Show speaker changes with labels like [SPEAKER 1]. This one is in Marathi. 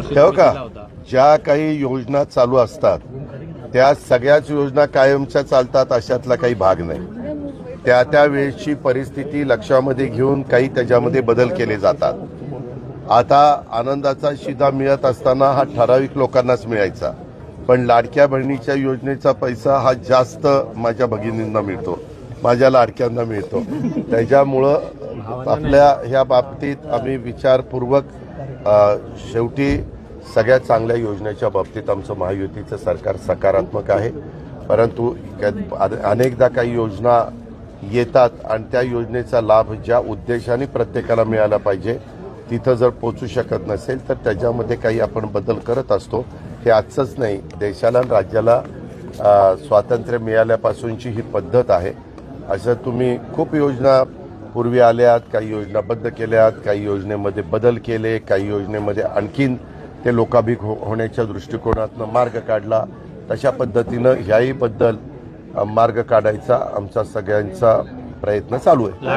[SPEAKER 1] ठेव का? ज्या काही योजना चालू असतात त्या सगळ्याच योजना कायमच्या चालतात अशातला काही भाग नाही. त्या त्या वेळची परिस्थिती लक्षामध्ये घेऊन काही त्याच्यामध्ये बदल केले जातात. आता आनंदाचा शिधा मिळत असताना हा ठराविक लोकांनाच मिळायचा. पण लाडक्या बहिणीच्या योजनेचा पैसा हा जास्त माझ्या भगिनींना मिळतो. माझ्या लाडक्यांना मिळतो. त्याच्यामुळं आपल्या ह्या बाबतीत आम्ही विचारपूर्वक शेवटी सगळ्यात चांगल्या योजनेच्या बाबतीत आमचं महायुतीचं सरकार सकारात्मक आहे. परंतु अनेकदा काही योजना येतात आणि त्या योजनेचा लाभ ज्या उद्देशाने प्रत्येकाला मिळाला पाहिजे तिथं जर पोचू शकत नसेल तर त्याच्यामध्ये काही आपण बदल करत असतो. हे आजचंच नाही. देशाला आणि राज्याला स्वातंत्र्य मिळाल्यापासूनची ही पद्धत आहे. असं तुम्ही खूप योजना पूर्वी आल्यात काही योजना केल्यात काही योजनेमध्ये बदल केले काही योजनेमध्ये आणखीन ते लोकाभिक हो होण्याच्या दृष्टिकोनातनं मार्ग काढला. तशा पद्धतीनं ह्याही बद्दल मार्ग काढायचा आमचा सगळ्यांचा प्रयत्न चालू आहे.